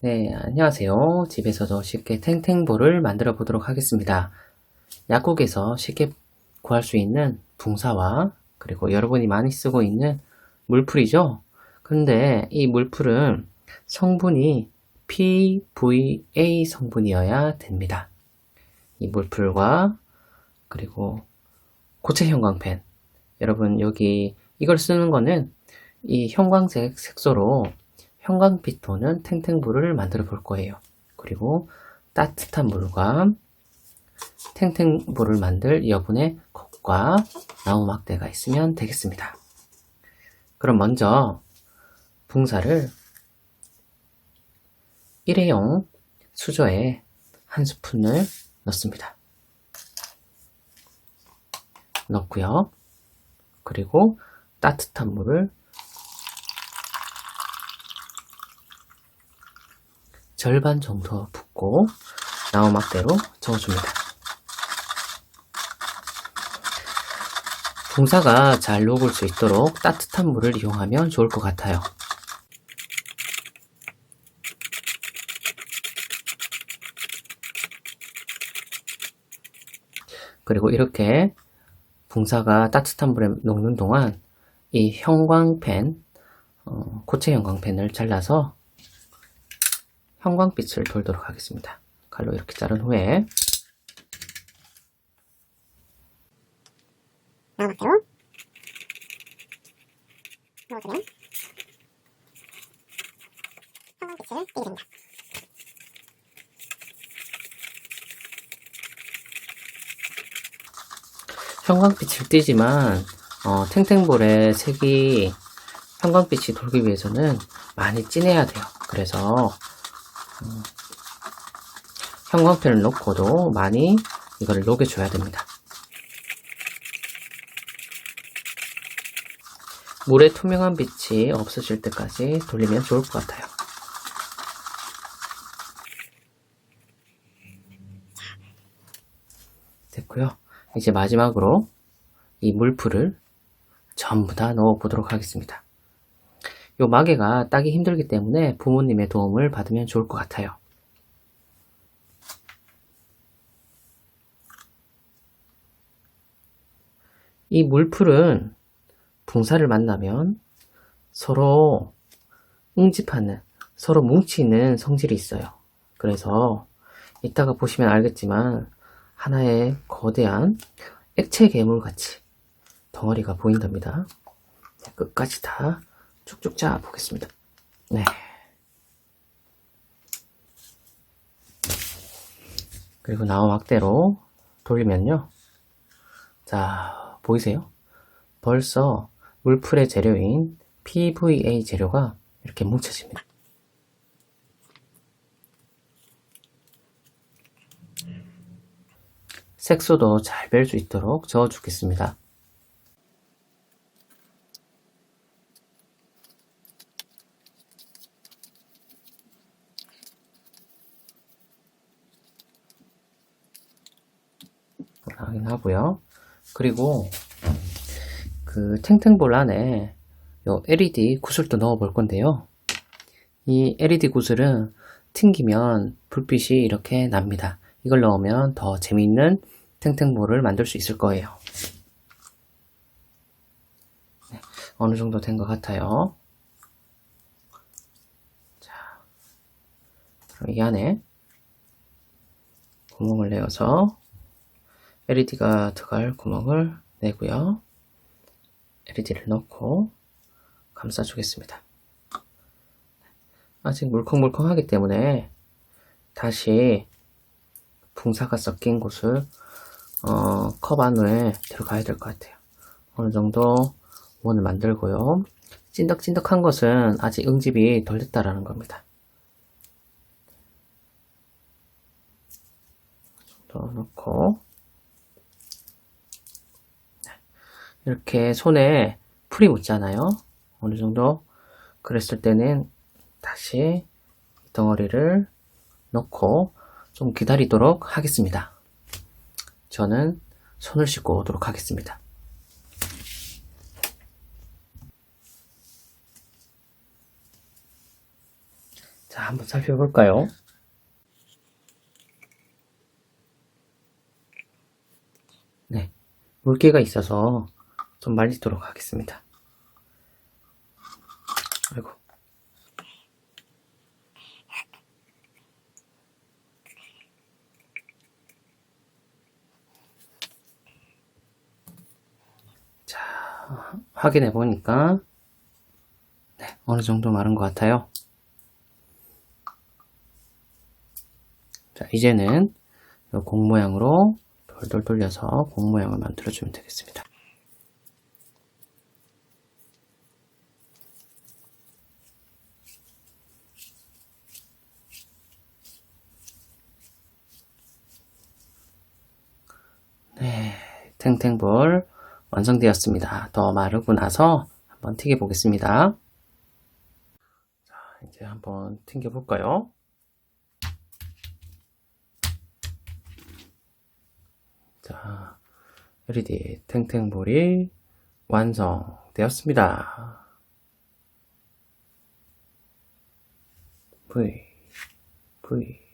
네, 안녕하세요. 집에서도 쉽게 탱탱볼을 만들어 보도록 하겠습니다. 약국에서 쉽게 구할 수 있는 붕사와 그리고 여러분이 많이 쓰고 있는 물풀이죠. 근데 이 물풀은 성분이 PVA 성분이어야 됩니다. 이 물풀과 그리고 고체 형광펜 여러분 여기 이걸 쓰는 거는 이 형광색 색소로 형광빛 도는 탱탱볼을 만들어 볼 거예요. 그리고 따뜻한 물과 탱탱볼을 만들 여분의 컵과 나무 막대가 있으면 되겠습니다. 그럼 먼저 붕사를 일회용 수저에 한 스푼을 넣습니다. 넣고요. 그리고 따뜻한 물을 절반 정도 붓고 나무막대로 저어줍니다. 붕사가 잘 녹을 수 있도록 따뜻한 물을 이용하면 좋을 것 같아요. 그리고 이렇게 붕사가 따뜻한 물에 녹는 동안 이 형광펜, 어, 고체 형광펜을 잘라서 형광빛을 돌도록 하겠습니다. 칼로 이렇게 자른 후에 나무막대로 넣어주면 형광빛을 띠게 됩니다. 형광빛을 띠지만 어, 탱탱볼의 색이 형광빛이 돌기 위해서는 많이 진해야 돼요. 그래서 음, 형광펜을 놓고도 많이 이거를 녹여줘야 됩니다. 물의 투명한 빛이 없어질 때까지 돌리면 좋을 것 같아요. 됐고요. 이제 마지막으로 이 물풀을 전부 다 넣어 보도록 하겠습니다. 요 마개가 따기 힘들기 때문에 부모님의 도움을 받으면 좋을 것 같아요. 이 물풀은 붕사를 만나면 서로 응집하는, 서로 뭉치는 성질이 있어요. 그래서 이따가 보시면 알겠지만 하나의 거대한 액체 괴물 같이 덩어리가 보인답니다. 자, 끝까지 다 쭉쭉 짜 보겠습니다. 네. 그리고 나무 막대로 돌리면요. 자, 보이세요? 벌써 물풀의 재료인 PVA 재료가 이렇게 뭉쳐집니다. 색소도 잘 뺄 수 있도록 저어주겠습니다. 확인하고요. 그리고 그 탱탱볼 안에 요 LED 구슬도 넣어 볼 건데요. 이 LED 구슬은 튕기면 불빛이 이렇게 납니다. 이걸 넣으면 더 재미있는 탱탱볼을 만들 수 있을 거예요. 네, 어느 정도 된 것 같아요. 자, 그럼 이 안에 구멍을 내어서 LED가 들어갈 구멍을 내고요. LED를 넣고 감싸주겠습니다. 아직 물컹물컹하기 때문에 다시 붕사가 섞인 곳을 어, 컵 안에 들어가야 될 것 같아요. 어느 정도 원을 만들고요. 찐득찐득한 것은 아직 응집이 덜 됐다라는 겁니다. 더 넣고 이렇게 손에 풀이 묻잖아요. 어느 정도 그랬을 때는 다시 덩어리를 넣고 좀 기다리도록 하겠습니다. 저는 손을 씻고 오도록 하겠습니다. 자, 한번 살펴볼까요? 네, 물기가 있어서 좀 말리도록 하겠습니다. 아이고. 자, 확인해 보니까 네, 어느 정도 마른 것 같아요. 자, 이제는 이공 모양으로 돌돌 돌려서 공 모양을 만들어 주면 되겠습니다. 네, 탱탱볼 완성되었습니다. 더 마르고 나서 한번 튀겨 보겠습니다. 자, 이제 한번 튕겨 볼까요? 자, LED 탱탱볼이 완성되었습니다. V, V,